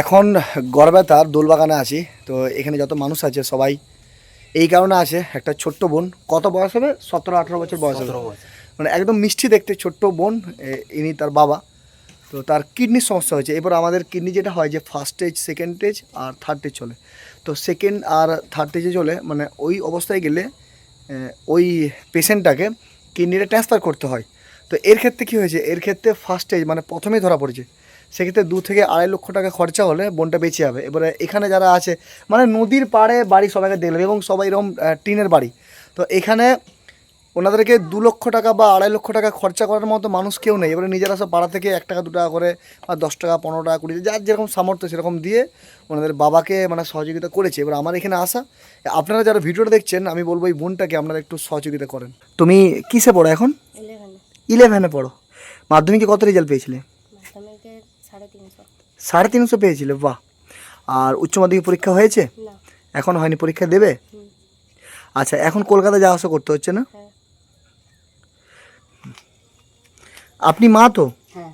এখন গড়বেতার দোলবাগানে আছি তো এখানে যত মানুষ আছে সবাই এই কারণে আছে একটা ছোট্ট বোন। কত বয়স হবে? সতেরো আঠেরো বছর বয়স হবে। মানে একদম মিষ্টি দেখতে ছোট্ট বোন ইনি তার বাবা। তো তার কিডনির সমস্যা হয়েছে। এবার আমাদের কিডনি যেটা হয় যে ফার্স্ট স্টেজ সেকেন্ড স্টেজ আর থার্ড স্টেজ চলে। তো সেকেন্ড আর থার্ড স্টেজে চলে মানে ওই অবস্থায় গেলে ওই পেশেন্টটাকে কিডনিটা ট্রান্সফার করতে হয়। তো এর ক্ষেত্রে কী হয়েছে? এর ক্ষেত্রে ফার্স্ট স্টেজ মানে প্রথমেই ধরা পড়েছে। সেক্ষেত্রে দু থেকে আড়াই লক্ষ টাকা খরচা হলে বোনটা বেঁচে যাবে। এবারে এখানে যারা আছে মানে নদীর পাড়ে বাড়ি সবাইকে দেখবে এবং সবাই এরকম টিনের বাড়ি। তো এখানে ওনাদেরকে দু লক্ষ টাকা বা আড়াই লক্ষ টাকা খরচা করার মতো মানুষ কেউ নেই। এবারে নিজেরা সব পাড়া থেকে এক টাকা দু টাকা করে বা দশ টাকা পনেরো টাকা কুড়ি যার যেরকম সামর্থ্য সেরকম দিয়ে ওনাদের বাবাকে মানে সহযোগিতা করেছে। এবার আমার এখানে আসা আপনারা যারা ভিডিওটা দেখছেন আমি বলব এই বোনটাকে আপনারা একটু সহযোগিতা করেন। তুমি কিসে পড়ো এখন? ইলেভেনে পড়ো। মাধ্যমিকে কত রেজাল্ট পেয়েছিলে? সাড়ে তিনশো। সাড়ে তিনশো পেয়েছিলে বাহ। আর উচ্চ মাধ্যমিক পরীক্ষা হয়েছে? না। এখন হয়নি পরীক্ষা দেবে? আচ্ছা এখন কলকাতা যাওয়া আসা করতে হচ্ছে না? হ্যাঁ। আপনি মা তো? হ্যাঁ।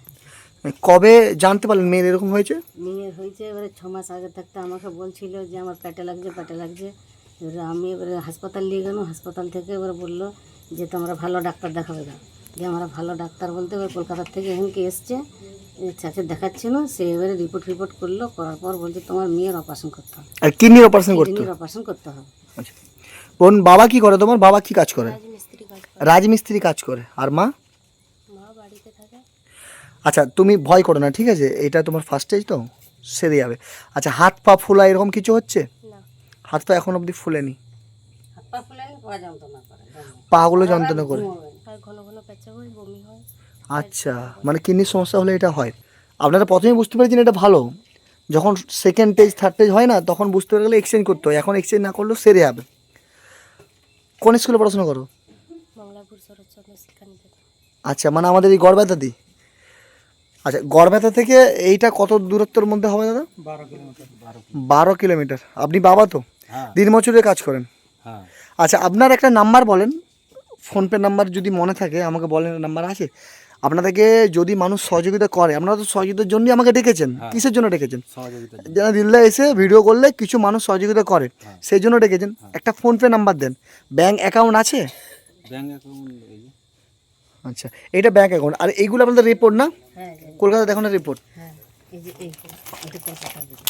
কবে জানতে পারলেন মেয়ের এরকম হয়েছে? মেয়ের হয়েছে এবারে ছ মাস আগে থাকতে আমাকে বলছিল যে আমার পেটে লাগছে পেটে লাগছে। এবারে আমি এবারে হাসপাতাল নিয়ে গেলাম হাসপাতাল থেকে এবারে বলল যে তোমরা ভালো ডাক্তার দেখাবে দাও যে আমরা ভালো ডাক্তার বলতে এবার কলকাতার থেকে এখানকে এসছে চাকে দেখাচ্ছিল সে এবারে রিপোর্ট রিপোর্ট করল করার পর বলছে তোমার মেয়ের অপারেশন করতে হবে। আর কিডনির অপারেশন করতে? কিডনির অপারেশন করতে হবে। আচ্ছা। বোন বাবা কি করে তোমার? বাবা কি কাজ করে? রাজমিস্ত্রি কাজ করে। আর মা? মা বাড়িতে থাকে। আচ্ছা তুমি ভয় করো না ঠিক আছে? এটা তোমার ফার্স্ট স্টেজ তো সেরে যাবে। আচ্ছা হাত পা ফোলা এরকম কিছু হচ্ছে? না। হাত পা এখন অবধি ফুলেনি। হাত পা ফুলেনি পা যন্ত্রণা পাগুলো যন্ত্রণা করে ঘন ঘন পেঁচা হয় বমি হয়। আচ্ছা মানে কিডনির সমস্যা হলে এটা হয়। আপনারা প্রথমেই বুঝতে পেরেছেন এটা ভালো। যখন সেকেন্ড স্টেজ থার্ড স্টেজ হয় না তখন বুঝতে পেরে গেলে এক্সচেঞ্জ করতে হয়। এখন এক্সচেঞ্জ না করলেও সেরে যাবে। কোন স্কুলে পড়াশোনা করো? আচ্ছা মানে আমাদের এই গড়বেতা দি আচ্ছা গড়বেতা থেকে এইটা কত দূরত্বের মধ্যে হবে দাদা? বারো কিলোমিটার। আপনি বাবা তো? দিন মজুরে কাজ করেন। হ্যাঁ। আচ্ছা আপনার একটা নাম্বার বলেন। ফোনপে নাম্বার যদি মনে থাকে আমাকে বলেন নাম্বার আছে? আপনাদেরকে যদি মানুষ সহযোগিতা করে আপনারা তো সহযোগিতার জন্যই আমাকে ডেকেছেন কিসের জন্য ডেকেছেন যারা দিল্লা এসে ভিডিও করলে কিছু মানুষ সহযোগিতা করে সেই জন্য ডেকেছেন একটা ফোনপে নাম্বার দেন ব্যাংক অ্যাকাউন্ট আছে ব্যাংক অ্যাকাউন্ট আচ্ছা এটা ব্যাংক অ্যাকাউন্ট আর এইগুলো আপনাদের রিপোর্ট না হ্যাঁ কলকাতা দেখো না রিপোর্ট হ্যাঁ এই যে এই এটা কলকাতা দিকে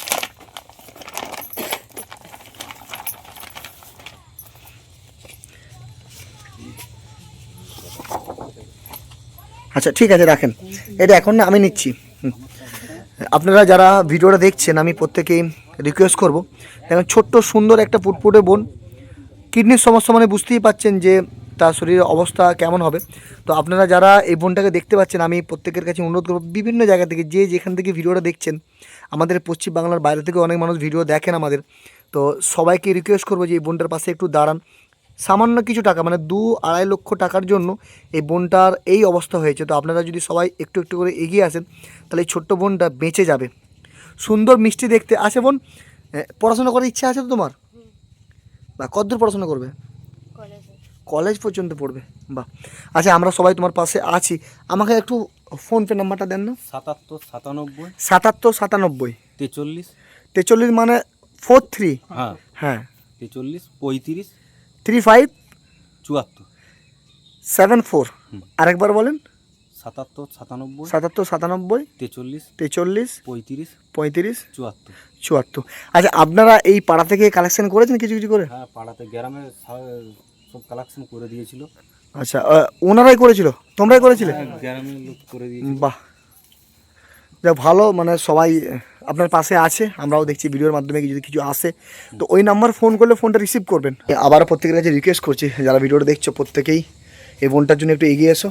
আচ্ছা ঠিক আছে, রাখেন। এটা এখন না, আমি নিচ্ছি। আপনারা যারা ভিডিওটা দেখছেন, আমি প্রত্যেকেই রিকোয়েস্ট করব। দেখেন, ছোট্ট, সুন্দর একটা পুটপুটে বোন। কিডনির সমস্যা মানে বুঝতেই পাচ্ছেন যে তার শরীরের অবস্থা কেমন হবে। তো আপনারা যারা এই বোনটাকে দেখতে পাচ্ছেন, আমি প্রত্যেকের কাছে অনুরোধ করব, বিভিন্ন জায়গা থেকে যে যেখান থেকে ভিডিওটা দেখছেন, আমাদের পশ্চিম বাংলার বাইরে থেকে অনেক মানুষ ভিডিও দেখেন আমাদের। তো সবাইকে রিকোয়েস্ট করব যে এই বোনটার পাশে একটু দাঁড়ান। সামান্য কিছু টাকা মানে দু আড়াই লক্ষ টাকার জন্য এই বোনটার এই অবস্থা হয়েছে। তো আপনারা যদি সবাই একটু একটু করে এগিয়ে আসেন তাহলে এই ছোট্ট বোনটা বেঁচে যাবে। সুন্দর মিষ্টি দেখতে আছে বোন? পড়াশোনা করার ইচ্ছা আছে তো তোমার? বা কতদূর পড়াশোনা করবে? কলেজ পর্যন্ত পড়বে। বাহ। আচ্ছা আমরা সবাই তোমার পাশে আছি। আমাকে একটু ফোনপে নাম্বারটা দেন না। সাতাত্তর সাতানব্বই। সাতাত্তর সাতানব্বই। তেচল্লিশ। তেচল্লিশ মানে ফোর থ্রি হ্যাঁ। হ্যাঁ। তেচল্লিশ পঁয়ত্রিশ। থ্রি ফাইভ চুয়াত্তর। সেভেন ফোর আরেকবার বলেন। সাতাত্তর সাতানব্বই। সাতাত্তর সাতানব্বই। তেচল্লিশ। তেচল্লিশ। পঁয়ত্রিশ। পঁয়ত্রিশ। চুয়াত্তর। চুয়াত্তর। আচ্ছা আপনারা এই পাড়া থেকে কালেকশন করেছেন কিছু কিছু করে? হ্যাঁ পাড়াতে গ্রামে সব কালেকশন করে দিয়েছিল। আচ্ছা ওনারাই করেছিল? তোমরাই করেছিলে? হ্যাঁ, গ্রামের লোক করে দিয়েছিল। বাহ। যা ভালো মানে সবাই আপনার পাশে আছে, আমরাও দেখছি ভিডিওর মাধ্যমে যদি কিছু আসে। তো ওই নাম্বার ফোন করলে ফোনটা রিসিভ করবেন। আবার প্রত্যেকের কাছে রিকোয়েস্ট করছি, যারা ভিডিওটা দেখছ প্রত্যেকেই, এই ফোনটার জন্য একটু এগিয়ে এসো।